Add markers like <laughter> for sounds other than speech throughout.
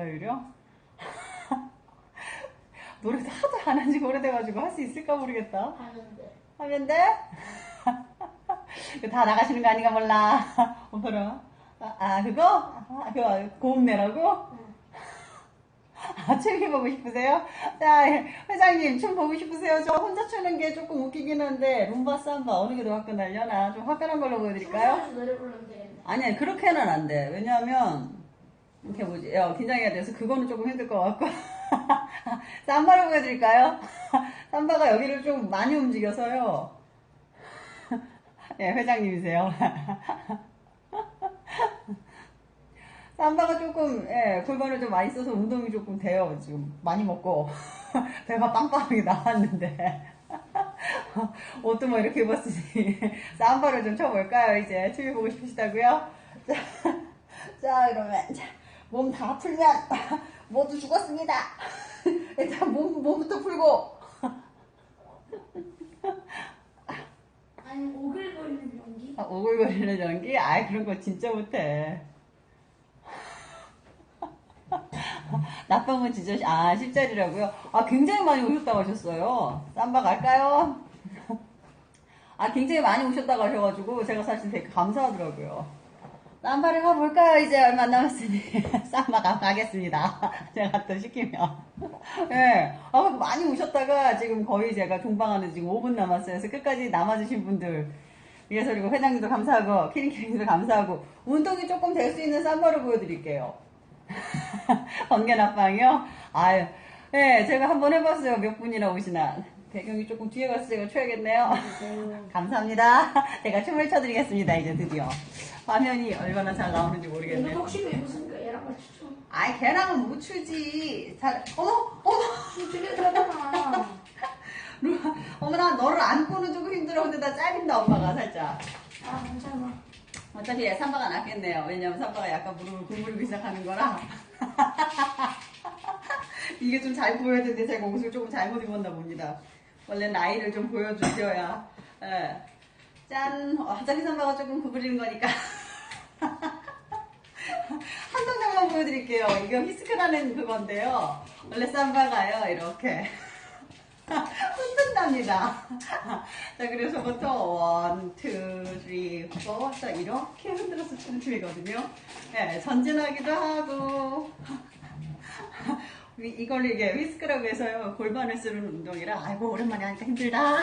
알아요? <laughs> 노래도 하도 안 한 지가 오래돼가지고 할 수 있을까 모르겠다. 하면 돼? 이거 다 나가시는 거 아닌가 몰라. <laughs> 오빠라. 아, 아, 그거? 아, 그거 고음 내라고? 아, 춤이 보고 싶으세요? 자, 회장님, 춤 보고 싶으세요? 저 혼자 추는 게 조금 웃기긴 한데, 룸바, 삼바, 어느 게 더 화끈하려나? 좀 화끈한 걸로 보여드릴까요? 상상해서 노래 부르면 되겠네 아니야, 그렇게는 안 돼. 왜냐하면, 이렇게 뭐지, 야, 긴장해야 돼서 그거는 조금 힘들 것 같고. <laughs> 삼바를 보여드릴까요? <laughs> 삼바가 여기를 좀 많이 움직여서요. <laughs> 예, 회장님이세요. 삼바가 조금, 예, 골반을 좀 많이 써서 운동이 조금 돼요, 지금. 많이 먹고. 배가 빵빵하게 나왔는데. 옷도 뭐 이렇게 입었으니. 삼바를 좀 쳐볼까요, 이제? 춤이 보고 싶으시다고요? 자, 자, 그러면. 자, 몸 다 풀면 <laughs> 모두 죽었습니다. <laughs> 일단 몸, 몸부터 풀고. 아니 오글거리는 연기 아, 오글거리는 연기? 아이, 그런 거 진짜 못해. <laughs> 나쁜 건 진짜, 시- 아, 10짜리라고요? 아, 굉장히 많이 오셨다고 하셨어요. 쌈바 갈까요? 아, 굉장히 많이 오셨다고 하셔가지고, 제가 사실 되게 감사하더라고요. 쌈바를 가볼까요? 이제 얼마 안 남았으니. <laughs> 쌈바 가, 가겠습니다. <laughs> 제가 또 시키면. <laughs> 예. 네. 아, 많이 오셨다가 지금 거의 제가 종방하는 지금 5분 남았어요. 그래서 끝까지 남아주신 분들. 위해서 그리고 회장님도 감사하고, 키링키링도 감사하고, 운동이 조금 될 수 있는 쌈바를 보여드릴게요. 번개나빵이요? 아유, 예, 제가 한번 해봤어요. 몇 분이나 오시나. 배경이 조금 뒤에 가서 제가 쳐야겠네요. <laughs> 감사합니다. 제가 춤을 춰드리겠습니다. 이제 드디어. 화면이 얼마나 잘 나오는지 모르겠네요. 혹시 왜 무슨 얘랑 같이 춤 아이, 걔랑은 못 추지. 잘, 어머, 어머, 춤추게 하잖아 <laughs> 루- 어머나, 너를 안고는 조금 힘들어. 근데 나 짧은다, 엄마가 살짝. 아 괜찮아 어차피 삼바가 낫겠네요. 왜냐면 삼바가 약간 무릎을 구부리고 시작하는 거라. <laughs> 이게 좀 잘 보여야 되는데 제가 옷을 조금 잘못 입었나 봅니다. 원래 나이를 좀 보여주셔야. 예. 짠! 어, 화장이 삼바가 조금 구부리는 거니까. <laughs> 한 동작만 보여드릴게요. 이거 히스크라는 그건데요. 원래 삼바가요, 이렇게. <laughs> 흔든답니다. <laughs> 자, 그래서 저부터 원, 투, 쓰리, 포, 자, 이렇게 흔들어서 추는 춤이거든요. 네, 전진하기도 하고. 이- 이걸 이게 위스크라고 해서요. 골반을 쓰는 운동이라, 아이고, 오랜만에 하니까 힘들다.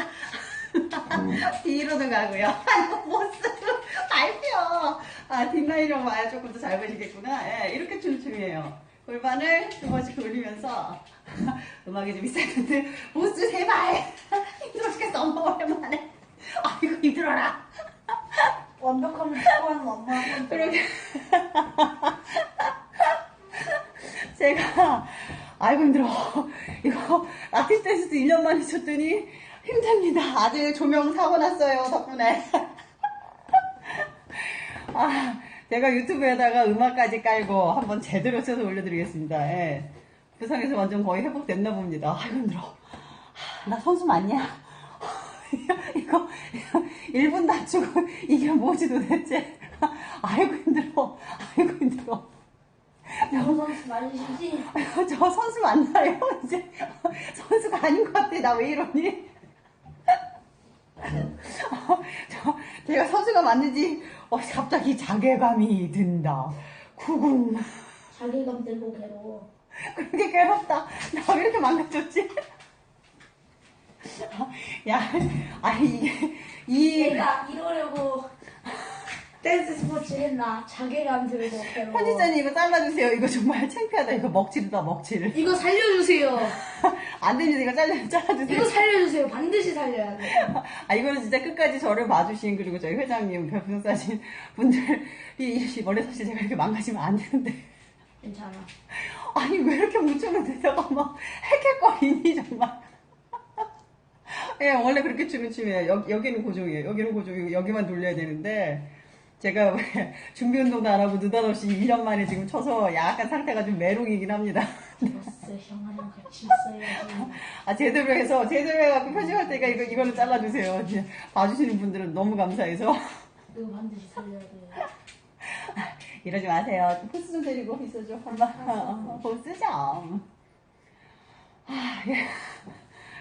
<laughs> 뒤로도 가고요. <laughs> 아이고, 못 쓰고, 밟혀. 아, 뒷라인으로 와야 조금 더 잘 보시겠구나. 예, 이렇게 추는 춤이에요. 골반을 두 번씩 돌리면서 <laughs> 음악이 좀 있었는데 보스 제발 힘들어 죽겠어 엄마 오랜만에 아이고 힘들어라 완벽함을 추구하는 엄마 그러게 제가 아이고 힘들어. <laughs> 이거 아티스트 댄스 1년 만에 쳤더니 힘듭니다. 아들 조명 사고 났어요 덕분에. <laughs> 아 제가 유튜브에다가 음악까지 깔고 한번 제대로 쳐서 올려드리겠습니다. 예. 부상에서 완전 거의 회복됐나 봅니다. 아이고 힘들어. 아, 나 선수 맞냐? <laughs> 이거 1분 다치고 이게 뭐지 도대체? 아이고 힘들어. 아이고 힘들어 야구 선수 맞으시지? 저 선수 맞나요? <laughs> 이제 선수가 아닌 것 같아. 나 왜 이러니? 어, <laughs> 저 제가 선수가 맞는지 어, 갑자기 자괴감이 든다. 구궁. 자괴감 들고 괴로워 그렇게 괴롭다. 나 왜 이렇게 망가졌지? <laughs> 야, 아니 이게 이 내가 이러려고 댄스 스포츠 했나 자괴감 들고 편집자님 이거 잘라주세요. 이거 정말 창피하다. 이거 먹칠이다 먹칠. 이거 살려주세요 <laughs> 안 됩니다. 이거 잘라 잘라주세요. 이거 살려주세요 반드시 살려야 돼 아, 이거는 진짜 끝까지 저를 봐주신, 그리고 저희 회장님, 별풍사신 분들이, 이- 원래 사실 제가 이렇게 망가지면 안 되는데. 괜찮아 아니, 왜 이렇게 묻혀면 되다가 막 헥헥거리니, 정말. <laughs> 예, 원래 그렇게 추는 춤이에요. 여, 여기는 고정이에요. 여기는 고정이고, 여기만 돌려야 되는데, 제가 왜 <laughs> 준비 운동도 안 하고 느닷없이 1년 만에 지금 쳐서 약간 상태가 좀 메롱이긴 합니다. 버스 형아랑 같이 있어야지 아, 제대로 해서, 제대로 해갖고 편집할 때가 이거, 이거는 잘라주세요. 봐주시는 분들은 너무 감사해서. 이거 반드시 살려야 돼 <laughs> 이러지 마세요. 좀 포스 좀 데리고 있어줘. 엄마. 어, 포스 좀. 아, 예.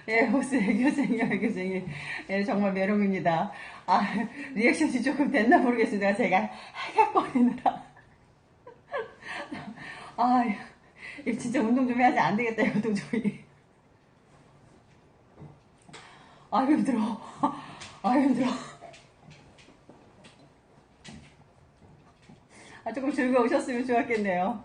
예, 호스 애교쟁이, 애교쟁이. 예, 정말 메롱입니다. 아, 리액션이 조금 됐나 모르겠습니다. 제가 하객거리느라. 아, 이거 진짜 운동 좀 해야지 안 되겠다, 이거 도저히. 아, 힘들어. 아, 힘들어. 아, 조금 즐거우셨으면 좋았겠네요.